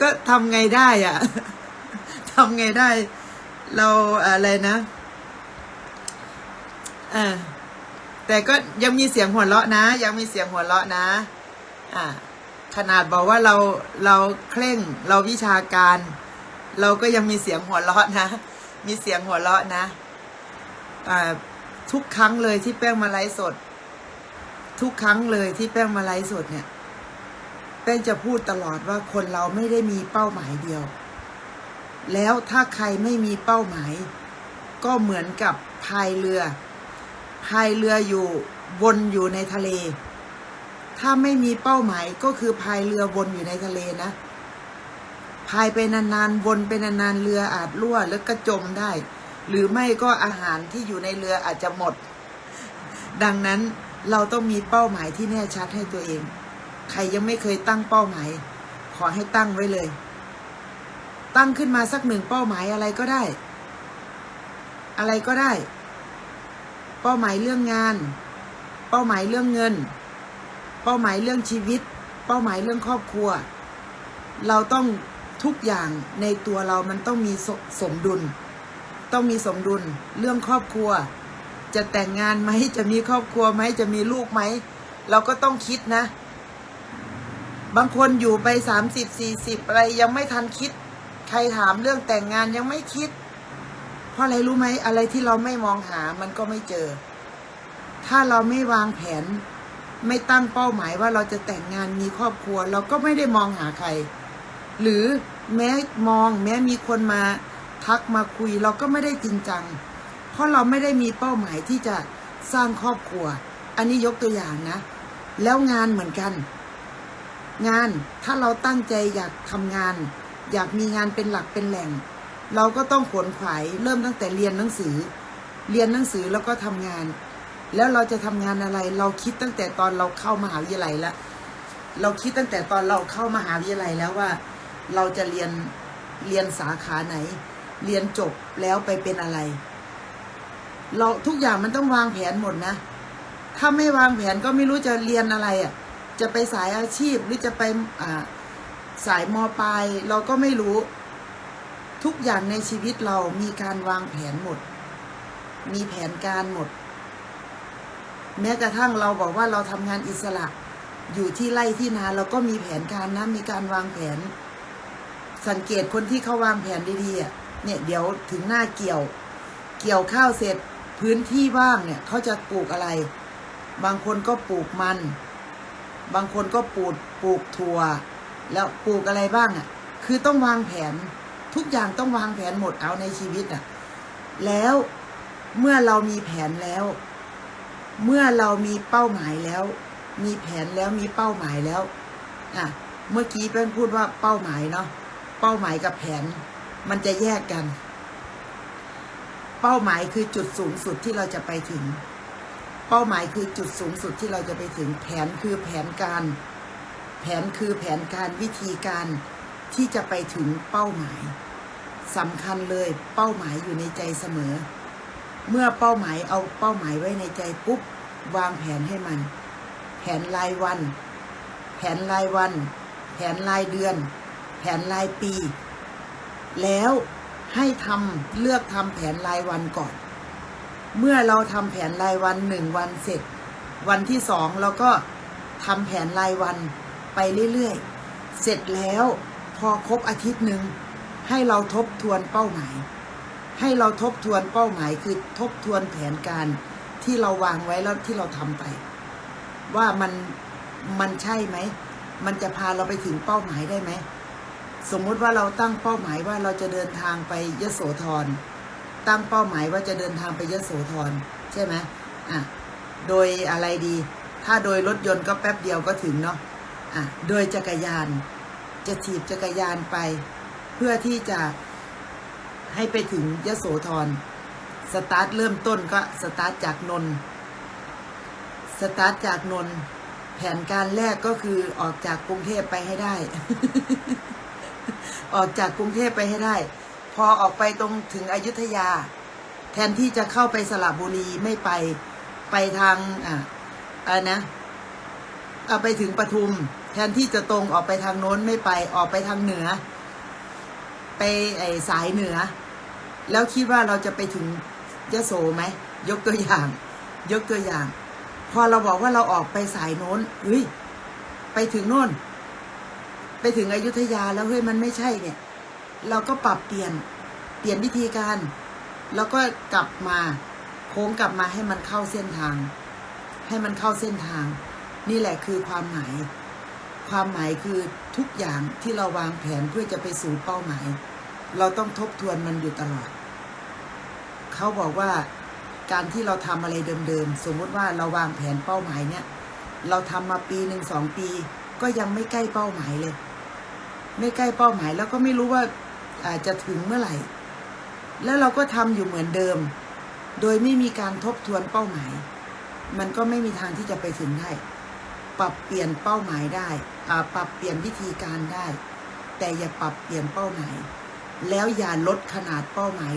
ก็ทำไงได้อะทำไงได้ เราอะไรนะอ่าแต่ก็ยังมีเสียงหัวเราะนะ ยังมีเสียงหัวเราะนะ อ่า ขนาดบอกว่าเราเราเคร่งเราวิชาการ เราก็ยังมีเสียงหัวเราะนะ มีเสียงหัวเราะนะ อ่าทุกครั้งเลยที่แป้งมาไลฟ์สด ทุกครั้งเลยที่แป้งมาไลฟ์สดเนี่ย ป้งจะพูดตลอดว่าคนเราไม่ได้มีเป้าหมายเดียว แล้วถ้าใครไม่มีเป้าหมาย ก็เหมือนกับพายเรือ พายเรืออยู่วนอยู่ในทะเล ถ้าไม่มีเป้าหมายก็คือพายเรือวนอยู่ในทะเลนะ พายไปนานๆวนไปนานๆเรืออาจรั่วแล้วก็จมได้ หรือไม่ก็อาหารที่อยู่ในเรืออาจจะหมด ดังนั้นเราต้องมีเป้าหมายที่แน่ชัดให้ตัวเอง ใครยังไม่เคยตั้งเป้าหมาย ขอให้ตั้งไว้เลย ตั้งขึ้นมาสักหนึ่งเป้าหมายอะไรก็ได้ อะไรก็ได้ เป้าหมายเรื่องงาน เป้าหมายเรื่องเงิน เป้าหมายเรื่องชีวิต เป้าหมายเรื่องครอบครัว เราต้องทุกอย่างในตัวเรามันต้องมีสสมดุล ต้องมีสมดุลเรื่องครอบครัว จะแต่งงานไหมจะมีครอบครัวไหมจะมีลูกไหม เราก็ต้องคิดนะ บางคนอยู่ไปสามสิบสี่สิบอะไรยังไม่ทันคิด ใครถามเรื่องแต่งงานยังไม่คิด เพราะอะไรรู้ไหมอะไรที่เราไม่มองหามันก็ไม่เจอ ถ้าเราไม่วางแผน ไม่ตั้งเป้าหมายว่าเราจะแต่งงานมีครอบครัว เราก็ไม่ได้มองหาใคร หรือแม้มองแม้มีคนมาทักมาคุยเราก็ไม่ได้จริงจัง เพราะเราไม่ได้มีเป้าหมายที่จะสร้างครอบครัว อันนี้ยกตัวอย่างนะ แล้วงานเหมือนกัน งานถ้าเราตั้งใจอยากทำงาน อยากมีงานเป็นหลักเป็นแหล่ง เราก็ต้องขวนขวายเริ่มตั้งแต่เรียนหนังสือ เรียนหนังสือแล้วก็ทำงาน แล้วเราจะทำงานอะไร เราคิดตั้งแต่ตอนเราเข้ามหาวิทยาลัยล้วเราคิดตั้งแต่ตอนเราเข้ามหาวิทยาลัยแล้วว่า เราจะเรียนเรียนสาขาไหน เรียนจบแล้วไปเป็นอะไร เราทุกอย่างมันต้องวางแผนหมดนะ ถ้าไม่วางแผนก็ไม่รู้จะเรียนอะไรอะ จะไปสายอาชีพหรือจะไปสายมปลายเราก็ไม่รู้ ทุกอย่างในชีวิตเรามีการวางแผนหมด มีแผนการหมด แม้กระทั่งเราบอกว่าเราทำงานอิสระ อยู่ที่ไร่ที่นาเราก็มีแผนการนะมีการวางแผน สังเกตคนที่เขาวางแผนดีๆอะเนี่ยเดี๋ยวถึงหน้าเกี่ยว เกี่ยวข้าวเสร็จพื้นที่ว่างเนี่ยเขาจะปลูกอะไร บางคนก็ปลูกมัน บางคนก็ปลูกปลูกถั่ว แล้วปลูกอะไรบ้างอะ คือต้องวางแผนทุกอย่างต้องวางแผนหมดเอาในชีวิตอะ แล้วเมื่อเรามีแผนแล้ว เมื่อเรามีเป้าหมายแล้ว มีแผนแล้วมีเป้าหมายแล้วอะเมื่อกี้เป้นพูดว่าเป้าหมายเนาะเป้าหมายกับแผน มันจะแยกกัน เป้าหมายคือจุดสูงสุดที่เราจะไปถึง เป้าหมายคือจุดสูงสุดที่เราจะไปถึงแผนคือแผนการ แผนคือแผนการวิธีการที่จะไปถึงเป้าหมายสำคัญเลยเป้าหมายอยู่ในใจเสมอ เมื่อเป้าหมายเอาเป้าหมายไว้ในใจปุ๊บวางแผนให้มัน แผนรายวัน แผนรายวัน แผนรายเดือน แผนรายปี แล้วให้ทำเลือกทำแผนรายวันก่อน เมื่อเราทำแผนรายวันหนึ่งวันเสร็จ วันที่สองเราก็ทำแผนรายวันไปเรื่อยๆ เสร็จแล้วพอครบอาทิตย์หนึ่งให้เราทบทวนเป้าหมาย ให้เราทบทวนเป้าหมายคือทบทวนแผนการที่เราวางไว้แล้วที่เราทำไป ว่ามันมันใช่ไหม มันจะพาเราไปถึงเป้าหมายได้ไหม สมมุติว่าเราตั้งเป้าหมายว่าเราจะเดินทางไปยโสธร ตั้งเป้าหมายว่าจะเดินทางไปยโสธรใช่ไหมอะโดยอะไรดี ถ้าโดยรถยนต์ก็แป๊บเดียวก็ถึงเนาะอะโดยจักรยาน จะถีบจักรยานไป เพื่อที่จะให้ไปถึงยโสธรสตาร์ทเริ่มต้นก็สตาร์ทจากนนท์สตาร์ทจากนนท์แผนการแรกก็คือออกจากกรุงเทพไปให้ได้ ออกจากกรุงเทพไปให้ได้ พอออกไปตรงถึงอยุธยา แทนที่จะเข้าไปสระบุรีไม่ไปไปทางอะอะไรนะเอาไปถึงปทุม แทนที่จะตรงออกไปทางโน้นไม่ไปออกไปทางเหนือ ไปไอสายเหนือ แล้วคิดว่าเราจะไปถึงยะโสไหมยกตัวอย่าง ยกตัวอย่าง พอเราบอกว่าเราออกไปสายโน้นเฮ้ยไปถึงโน่น ไปถึงอยุธยาแล้วเฮ้ยมันไม่ใช่เนี่ย เราก็ปรับเปลี่ยนเปลี่ยนวิธีการ แล้วก็กลับมาโค้งกลับมาให้มันเข้าเส้นทาง ให้มันเข้าเส้นทาง นี่แหละคือความหมาย ความหมายคือทุกอย่างที่เราวางแผนเพื่อจะไปสู่เป้าหมาย เราต้องทบทวนมันอยู่ตลอด เขาบอกว่าการที่เราทำอะไรเดิมๆ สมมติว่าเราวางแผนเป้าหมายเนี่ย เราทำมาปีหนึ่งสองปี ก็ยังไม่ใกล้เป้าหมายเลย ไม่ใกล้เป้าหมายแล้วก็ไม่รู้ว่า อาจจะถึงเมื่อไหร่ แล้วเราก็ทำอยู่เหมือนเดิม โดยไม่มีการทบทวนเป้าหมาย มันก็ไม่มีทางที่จะไปถึงได้ ปรับเปลี่ยนเป้าหมายได้ปรับเปลี่ยนวิธีการได้ แต่อย่าปรับเปลี่ยนเป้าหมาย แล้วอย่าลดขนาดเป้าหมาย